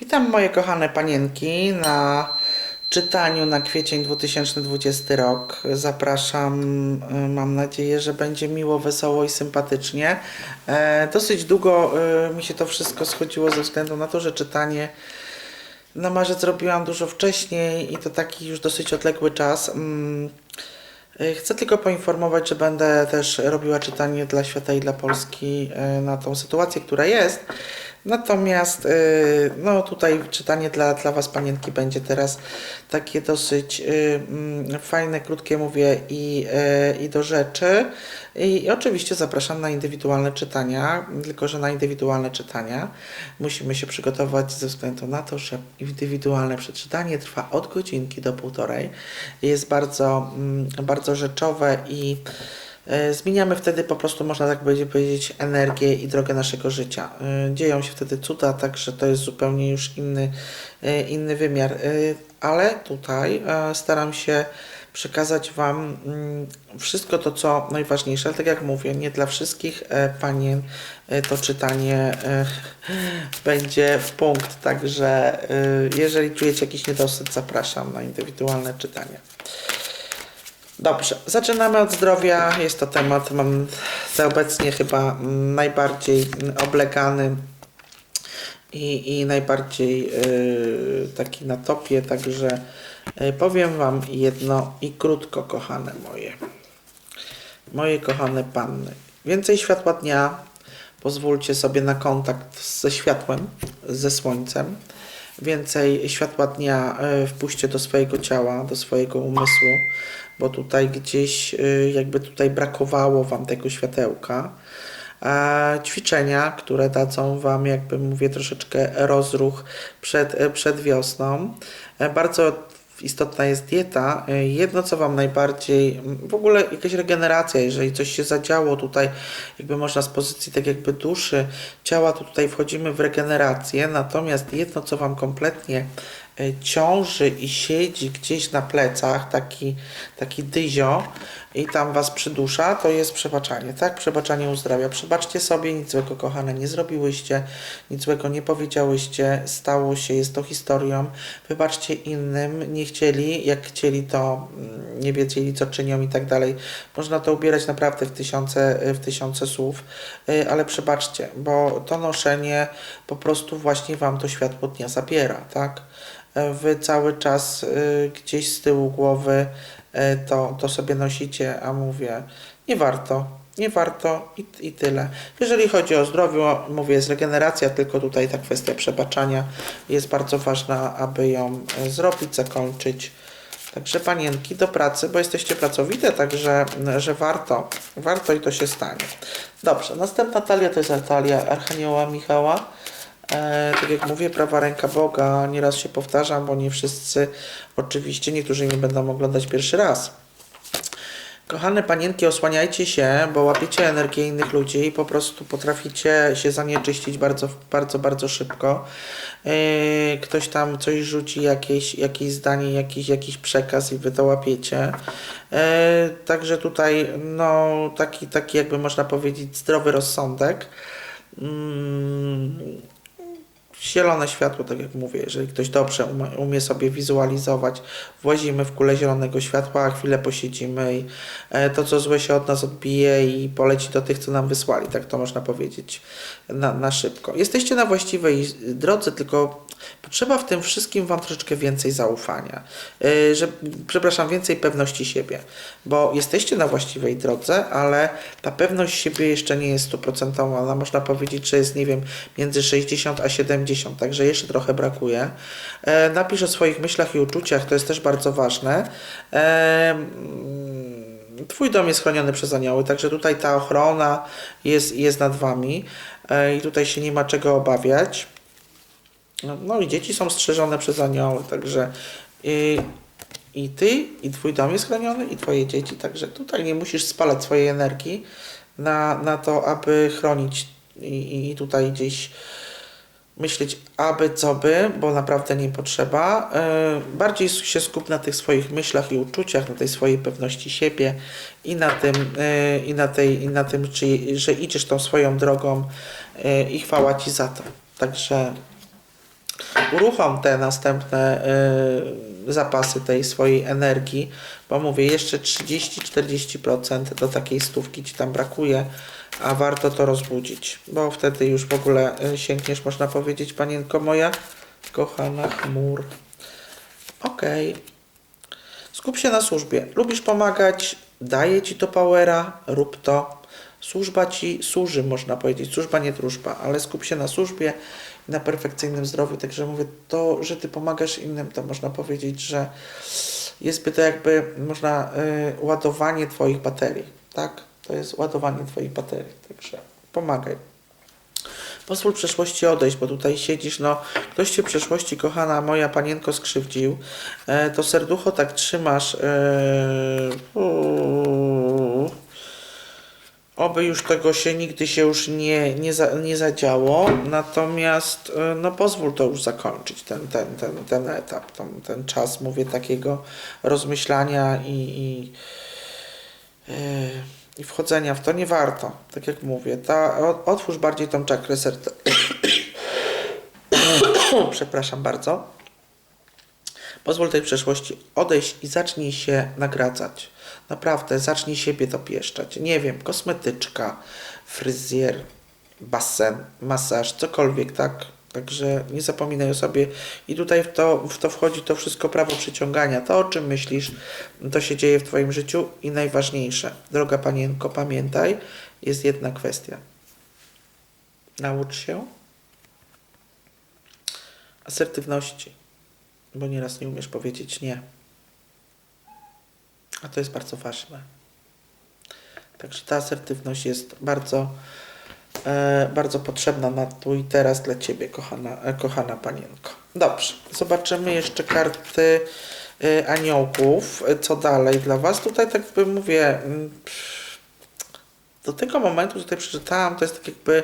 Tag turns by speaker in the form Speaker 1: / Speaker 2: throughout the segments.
Speaker 1: Witam moje kochane panienki na czytaniu na kwiecień 2020 rok. Zapraszam, y, mam nadzieję, że będzie miło, wesoło i sympatycznie. E, Dosyć długo y, mi się to wszystko schodziło ze względu na to, że czytanie na marzec robiłam dużo wcześniej i to taki już dosyć odległy czas. Mm, y, Chcę tylko poinformować, że będę też robiła czytanie dla świata i dla Polski na tą sytuację, która jest. Natomiast y, no tutaj czytanie dla, dla Was panienki będzie teraz takie dosyć y, mm, fajne, krótkie mówię i, y, i do rzeczy. I, oczywiście zapraszam na indywidualne czytania, tylko że na indywidualne czytania musimy się przygotować ze względu na to, że indywidualne przeczytanie trwa od godzinki do półtorej. Jest bardzo, mm, bardzo rzeczowe i Zmieniamy wtedy po prostu, można tak powiedzieć, energię i drogę naszego życia. E, Dzieją się wtedy cuda, także to jest zupełnie już inny, e, inny wymiar. E, Ale tutaj e, staram się przekazać Wam mm, wszystko to, co najważniejsze. Ale tak jak mówię, nie dla wszystkich e, panien e, to czytanie e, będzie w punkt, także e, jeżeli czujecie jakiś niedosyt, zapraszam na indywidualne czytanie. Dobrze, zaczynamy od zdrowia. Jest to temat, mam obecnie chyba najbardziej oblegany i, i najbardziej y, taki na topie, także y, powiem Wam jedno i krótko, kochane moje. Moje kochane panny. Więcej światła dnia. Pozwólcie sobie na kontakt ze światłem, ze słońcem. Więcej światła dnia y, wpuśćcie do swojego ciała, do swojego umysłu, bo tutaj gdzieś y, jakby tutaj brakowało Wam tego światełka. A ćwiczenia, które dadzą Wam, jakby mówię, troszeczkę rozruch przed, e, przed wiosną. E, Bardzo istotna jest dieta. E, Jedno, co Wam najbardziej, w ogóle jakaś regeneracja, jeżeli coś się zadziało tutaj, jakby można z pozycji tak jakby duszy, ciała, to tutaj wchodzimy w regenerację. Natomiast jedno, co Wam kompletnie ciąży i siedzi gdzieś na plecach, taki, taki dyzio i tam Was przydusza, to jest przebaczanie, tak? Przebaczanie uzdrawia. Przebaczcie sobie, nic złego, kochane, nie zrobiłyście, nic złego nie powiedziałyście, stało się, jest to historią. Wybaczcie innym, nie chcieli, jak chcieli, to mm, nie wiedzieli, co czynią i tak dalej. Można to ubierać naprawdę w tysiące, w tysiące słów, y, ale przebaczcie, bo to noszenie po prostu właśnie Wam to światło dnia zabiera, tak? Wy cały czas y, gdzieś z tyłu głowy y, to, to sobie nosicie, a mówię, nie warto, nie warto i, i tyle. Jeżeli chodzi o zdrowie, mówię, jest regeneracja, tylko tutaj ta kwestia przebaczania jest bardzo ważna, aby ją y, zrobić, zakończyć. Także panienki do pracy, bo jesteście pracowite, także że warto, warto i to się stanie. Dobrze, następna talia to jest talia Archanioła Michała. E, tak jak mówię, prawa ręka Boga, nieraz się powtarzam, bo nie wszyscy, oczywiście, niektórzy nie będą oglądać pierwszy raz. Kochane panienki, osłaniajcie się, bo łapiecie energię innych ludzi i po prostu potraficie się zanieczyścić bardzo, bardzo, bardzo szybko. Yy, ktoś tam coś rzuci, jakieś, jakieś zdanie, jakiś, jakiś przekaz i wy to łapiecie. Yy, także tutaj, no, taki, taki jakby można powiedzieć zdrowy rozsądek. Mm, zielone światło, tak jak mówię, jeżeli ktoś dobrze umie, sobie wizualizować, włazimy w kulę zielonego światła, a chwilę posiedzimy i e, to, co złe się od nas odbije i poleci do tych, co nam wysłali, tak to można powiedzieć na, na szybko. Jesteście na właściwej drodze, tylko potrzeba w tym wszystkim Wam troszeczkę więcej zaufania, e, że, przepraszam, więcej pewności siebie, bo jesteście na właściwej drodze, ale ta pewność siebie jeszcze nie jest stuprocentowa, ona można powiedzieć, że jest, nie wiem, między 60 a 70, także jeszcze trochę brakuje. E, napisz o swoich myślach i uczuciach, to jest też bardzo ważne. Mm, Twój dom jest chroniony przez anioły, także tutaj ta ochrona jest, jest nad Wami e, i tutaj się nie ma czego obawiać. No, no i dzieci są strzeżone przez anioły, także i, i ty, i twój dom jest chroniony, i twoje dzieci, także tutaj nie musisz spalać swojej energii na, na to, aby chronić i, i tutaj gdzieś myśleć aby co by, bo naprawdę nie potrzeba. Yy, bardziej się skup na tych swoich myślach i uczuciach, na tej swojej pewności siebie i na tym, yy, i na tej, i na tym czy, że idziesz tą swoją drogą yy, i chwała Ci za to. Także uruchom te następne y, zapasy tej swojej energii, bo mówię, jeszcze 30-40% do takiej stówki ci tam brakuje, a warto to rozbudzić, bo wtedy już w ogóle y, sięgniesz, można powiedzieć, panienko moja, kochana chmur. Okej. Skup się na służbie. Lubisz pomagać, daje ci to powera, rób to. Służba ci służy, można powiedzieć. Służba nie drużba, ale skup się na służbie na perfekcyjnym zdrowiu. Także mówię, to, że ty pomagasz innym, to można powiedzieć, że jest to jakby, można, y, ładowanie twoich baterii, tak? To jest ładowanie twoich baterii, także pomagaj. Pozwól przeszłości odejść, bo tutaj siedzisz, no ktoś cię przeszłości, kochana moja panienko, skrzywdził, e, to serducho tak trzymasz, e. oby już tego się nigdy się już nie, nie, za, nie zadziało, natomiast e, no pozwól to już zakończyć, ten, ten, ten, ten etap, ten, ten czas, mówię, takiego rozmyślania i, i Yy, i wchodzenia w to nie warto, tak jak mówię. Ta, otwórz bardziej tą czakrę serca. Przepraszam bardzo. Pozwól tej przeszłości odejść i zacznij się nagradzać. Naprawdę, zacznij siebie dopieszczać. Nie wiem, kosmetyczka, fryzjer, basen, masaż, cokolwiek, tak? Także nie zapominaj o sobie. I tutaj w to, w to wchodzi to wszystko prawo przyciągania. To, o czym myślisz, to się dzieje w Twoim życiu. I najważniejsze, droga panienko, pamiętaj, jest jedna kwestia. Naucz się asertywności, bo nieraz nie umiesz powiedzieć nie. A to jest bardzo ważne. Także ta asertywność jest bardzo, e, bardzo potrzebna na tu i teraz dla Ciebie, kochana, e, kochana panienko. Dobrze, zobaczymy jeszcze karty e, aniołków. Co dalej dla Was? Tutaj tak jakby mówię, mm, do tego momentu, tutaj przeczytałam, to jest tak jakby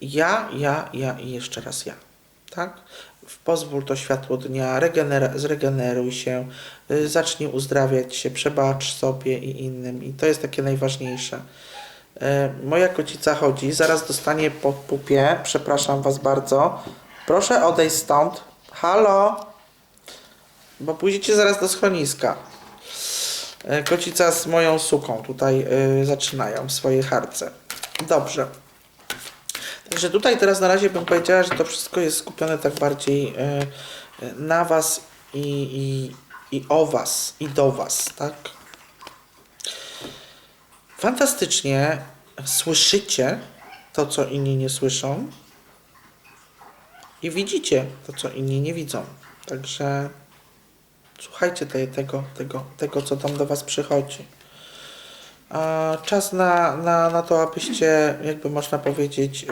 Speaker 1: ja, ja, ja i jeszcze raz ja. Tak? Pozwól to światło dnia, regener- zregeneruj się, y, zacznij uzdrawiać się, przebacz sobie i innym. I to jest takie najważniejsze. Y, Moja kocica chodzi, zaraz dostanie po pupie. Przepraszam Was bardzo. Proszę odejść stąd. Halo? Bo pójdziecie zaraz do schroniska. Y, Kocica z moją suką tutaj y, zaczynają swoje harce. Dobrze. Także tutaj teraz na razie bym powiedziała, że to wszystko jest skupione tak bardziej e, na Was i, i, i o Was, i do Was, tak? Fantastycznie słyszycie to, co inni nie słyszą i widzicie to, co inni nie widzą. Także słuchajcie tego, tego, tego, co tam do Was przychodzi. Czas na, na, na to, abyście, jakby można powiedzieć,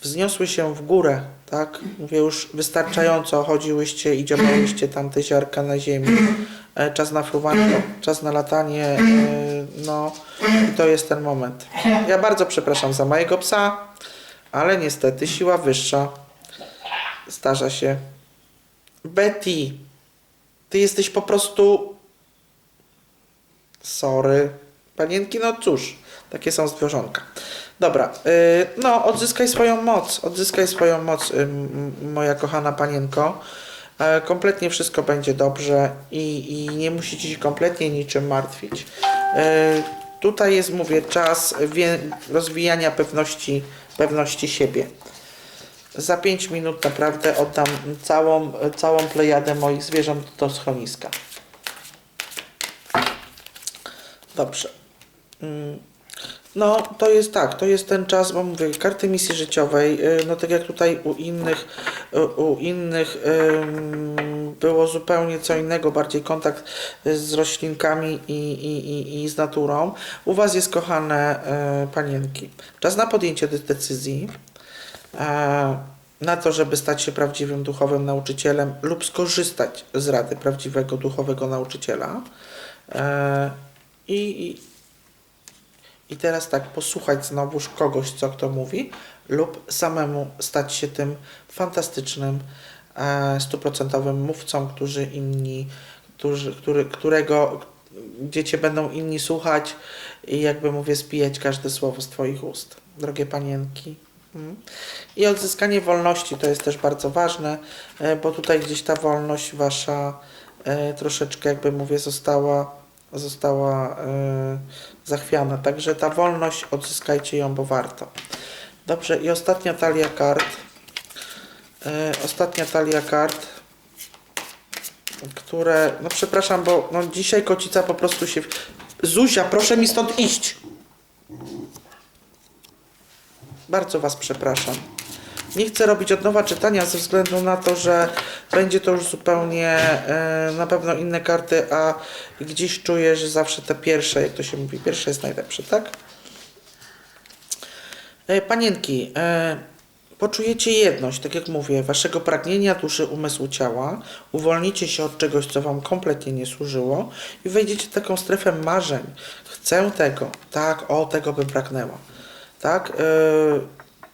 Speaker 1: wzniosły się w górę, tak? Mówię już wystarczająco chodziłyście i działałyście tam te ziarka na ziemi. E, Czas na fruwanie, czas na latanie, e, no i to jest ten moment. Ja bardzo przepraszam za mojego psa, ale niestety siła wyższa zdarza się. Betty, ty jesteś po prostu Sorry. Panienki, no cóż, takie są zwierzątka. Dobra, y, no odzyskaj swoją moc, odzyskaj swoją moc, y, m- moja kochana panienko. E, Kompletnie wszystko będzie dobrze i, i nie musicie się kompletnie niczym martwić. E, Tutaj jest, mówię, czas rozwijania pewności, pewności siebie. Za 5 minut naprawdę oddam całą, całą plejadę moich zwierząt do schroniska. Dobrze. Mm, No, to jest tak, to jest ten czas, bo mówię, karty misji życiowej, y, no tak jak tutaj u innych, u- u innych było zupełnie co innego, bardziej kontakt y, z roślinkami i, i, i, i z naturą. U Was jest, kochane y, panienki, czas na podjęcie de- decyzji, e, na to, żeby stać się prawdziwym duchowym nauczycielem lub skorzystać z rady prawdziwego duchowego nauczyciela. I, i, I teraz tak, posłuchać znowuż kogoś, co kto mówi, lub samemu stać się tym fantastycznym, e, stuprocentowym mówcą, którzy inni, którzy, który, którego, gdzie cię będą inni słuchać i jakby mówię, spijać każde słowo z Twoich ust. Drogie panienki, Mm. I odzyskanie wolności to jest też bardzo ważne, e, bo tutaj gdzieś ta wolność wasza e, troszeczkę, jakby mówię, została, została e, zachwiana. Także ta wolność, odzyskajcie ją, bo warto. Dobrze, i ostatnia talia kart. E, ostatnia talia kart, które, no przepraszam, bo no dzisiaj kocica po prostu się... Zuzia, proszę mi stąd iść! Bardzo Was przepraszam. Nie chcę robić od nowa czytania ze względu na to, że będzie to już zupełnie e, na pewno inne karty, a gdzieś czuję, że zawsze te pierwsze, jak to się mówi, pierwsze jest najlepsze, tak? E, Panienki, e, poczujecie jedność, tak jak mówię, waszego pragnienia duszy, umysłu, ciała, uwolnicie się od czegoś, co wam kompletnie nie służyło i wejdziecie w taką strefę marzeń. Chcę tego, tak, o, tego bym pragnęła, tak?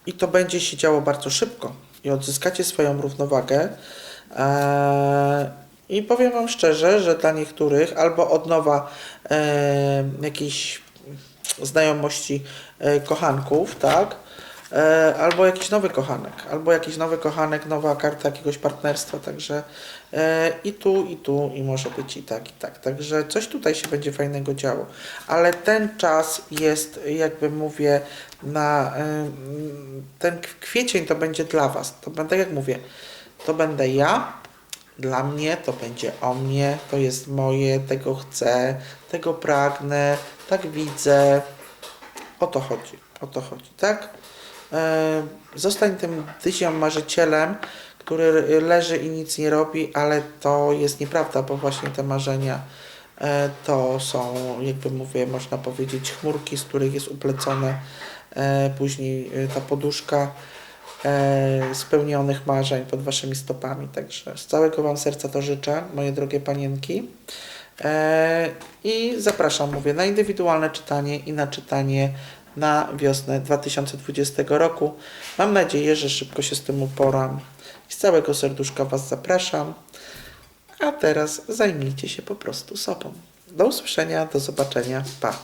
Speaker 1: I to będzie się działo bardzo szybko i odzyskacie swoją równowagę. E, I powiem wam szczerze, że dla niektórych albo od nowa e, jakiejś znajomości e, kochanków, tak? E, albo jakiś nowy kochanek, albo jakiś nowy kochanek, nowa karta jakiegoś partnerstwa, także e, i tu, i tu, i może być i tak, i tak. Także coś tutaj się będzie fajnego działo. Ale ten czas jest, jakby mówię, na em, ten kwiecień to będzie dla Was. To będę, tak jak mówię, to będę ja, dla mnie to będzie o mnie, to jest moje, tego chcę, tego pragnę, tak widzę. O to chodzi, o to chodzi, tak? E, Zostań tym tysią marzycielem, który leży i nic nie robi, ale to jest nieprawda, bo właśnie te marzenia e, to są, jakby mówię, można powiedzieć, chmurki, z których jest uplecone e, później ta poduszka spełnionych marzeń pod waszymi stopami. Także z całego wam serca to życzę, moje drogie panienki. I zapraszam, mówię, na indywidualne czytanie i na czytanie na wiosnę 2020 roku. Mam nadzieję, że szybko się z tym uporam. I z całego serduszka Was zapraszam. A teraz zajmijcie się po prostu sobą. Do usłyszenia, do zobaczenia. Pa.